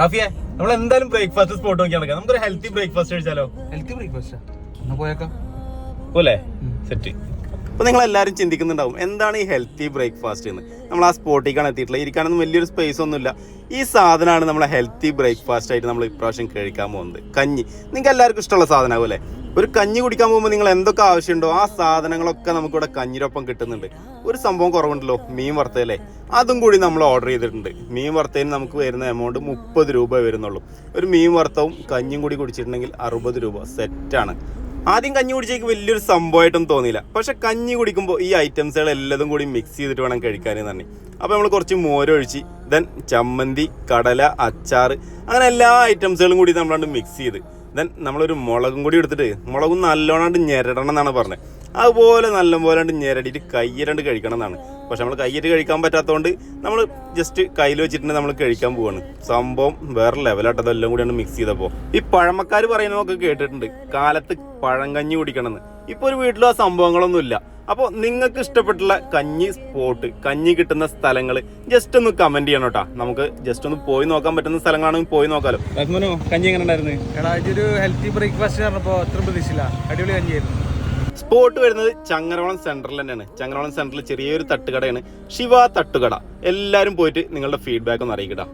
റാഫിയെ നമ്മൾ എന്തായാലും breakfast spot നോക്കി നടക്കാം. നമുക്കൊരു ഹെൽത്തി ബ്രേക്ക്ഫാസ്റ്റ് കഴിച്ചാലോ? ഹെൽത്തി ബ്രേക്ക്ഫാസ്റ്റ് പോയേക്കാം? പോലെ സെറ്റ് അപ്പോൾ നിങ്ങൾ എല്ലാവരും ചിന്തിക്കുന്നുണ്ടാവും എന്താണ് ഈ ഹെൽത്തി ബ്രേക്ക്ഫാസ്റ്റ് എന്ന്? നമ്മൾ ആ സ്പോട്ടിലേക്കാണ് എത്തിയിട്ടുള്ളത്. ഇരിക്കാനൊന്നും വലിയൊരു സ്പേസ് ഒന്നുമില്ല. ഈ സാധനമാണ് നമ്മളെ ഹെൽത്തി ബ്രേക്ക്ഫാസ്റ്റ് ആയിട്ട് നമ്മൾ ഇപ്രാവശ്യം കഴിക്കാൻ പോകുന്നത്. കഞ്ഞി. നിങ്ങൾക്ക് എല്ലാവർക്കും ഇഷ്ടമുള്ള സാധനമാകും അല്ലേ? ഒരു കഞ്ഞി കുടിക്കാൻ പോകുമ്പോൾ നിങ്ങൾ എന്തൊക്കെ ആവശ്യമുണ്ടോ ആ സാധനങ്ങളൊക്കെ നമുക്കിവിടെ കഞ്ഞിരൊപ്പം കിട്ടുന്നുണ്ട്. ഒരു സംഭവം കുറവുണ്ടല്ലോ മീൻ വറുത്തല്ലേ അതും കൂടി നമ്മൾ ഓർഡർ ചെയ്തിട്ടുണ്ട്. മീൻ വറുത്തതിന് നമുക്ക് വരുന്ന എമൗണ്ട് മുപ്പത് രൂപ വരുന്നുള്ളൂ. ഒരു മീൻ വറുത്തവും കഞ്ഞിയും കൂടി കുടിച്ചിട്ടുണ്ടെങ്കിൽ അറുപത് രൂപ സെറ്റാണ് ആദ്യം കഞ്ഞി കുടിച്ചേക്ക് വലിയൊരു സംഭവമായിട്ടൊന്നും തോന്നിയില്ല. പക്ഷെ കഞ്ഞി കുടിക്കുമ്പോൾ ഈ ഐറ്റംസുകൾ എല്ലാതും കൂടി മിക്സ് ചെയ്തിട്ട് വേണം കഴിക്കാൻ തന്നെ അപ്പോൾ നമ്മൾ കുറച്ച് മോരൊഴിച്ച് ദെൻ ചമ്മന്തി കടല അച്ചാർ അങ്ങനെ എല്ലാ ഐറ്റംസുകളും കൂടി നമ്മളാണ്ട് മിക്സ് ചെയ്ത്. ദെൻ നമ്മളൊരു മുളകും കൂടി എടുത്തിട്ട് മുളകും നല്ലോണാണ്ട് ഞെരടണം എന്നാണ് പറഞ്ഞത് അതുപോലെ നല്ലപോലെ ഞെരടിയിട്ട് കയ്യിരണ്ട് കഴിക്കണം എന്നാണ് പക്ഷെ നമ്മൾ കയ്യിട്ട് കഴിക്കാൻ പറ്റാത്തതുകൊണ്ട് നമ്മൾ ജസ്റ്റ് കയ്യിൽ വെച്ചിട്ട് നമ്മൾ കഴിക്കാൻ പോവാണ്. സംഭവം വേറെ ലെവലായിട്ട് അതെല്ലാം കൂടിയാണ് മിക്സ് ചെയ്തപ്പോൾ ഈ പഴമക്കാർ പറയുന്നതൊക്കെ കേട്ടിട്ടുണ്ട്. കാലത്ത് പഴങ്കഞ്ഞി കുടിക്കണമെന്ന്. ഇപ്പോൾ ഒരു വീട്ടിലും ആ സംഭവങ്ങളൊന്നുമില്ല. അപ്പോൾ നിങ്ങൾക്ക് ഇഷ്ടപ്പെട്ടുള്ള കഞ്ഞി സ്പോട്ട് കഞ്ഞി കിട്ടുന്ന സ്ഥലങ്ങൾ ജസ്റ്റ് ഒന്ന് കമന്റ് ചെയ്യണം കേട്ടോ. നമുക്ക് ജസ്റ്റ് ഒന്ന് പോയി നോക്കാൻ പറ്റുന്ന സ്ഥലങ്ങളാണെങ്കിൽ പോയി നോക്കാലോ. കഞ്ഞി എങ്ങനെ ഉണ്ടായിരുന്നു? എടാ ഇതൊരു ഹെൽത്തി ബ്രേക്ക്ഫാസ്റ്റ് പറഞ്ഞപ്പോ അത്ര പ്രതീക്ഷയില്ല. അടിപൊളി കഞ്ഞിയായിരുന്നു. സ്പോട്ട് വരുന്നത് ചങ്ങരവളം സെന്ററിൽ തന്നെയാണ്. ചങ്ങരവളം സെന്ററിൽ ചെറിയൊരു തട്ടുകടയാണ്. ശിവ തട്ടുകട. എല്ലാവരും പോയിട്ട് നിങ്ങളുടെ ഫീഡ്ബാക്ക് ഒന്ന് അറിയിക്കട്ടോ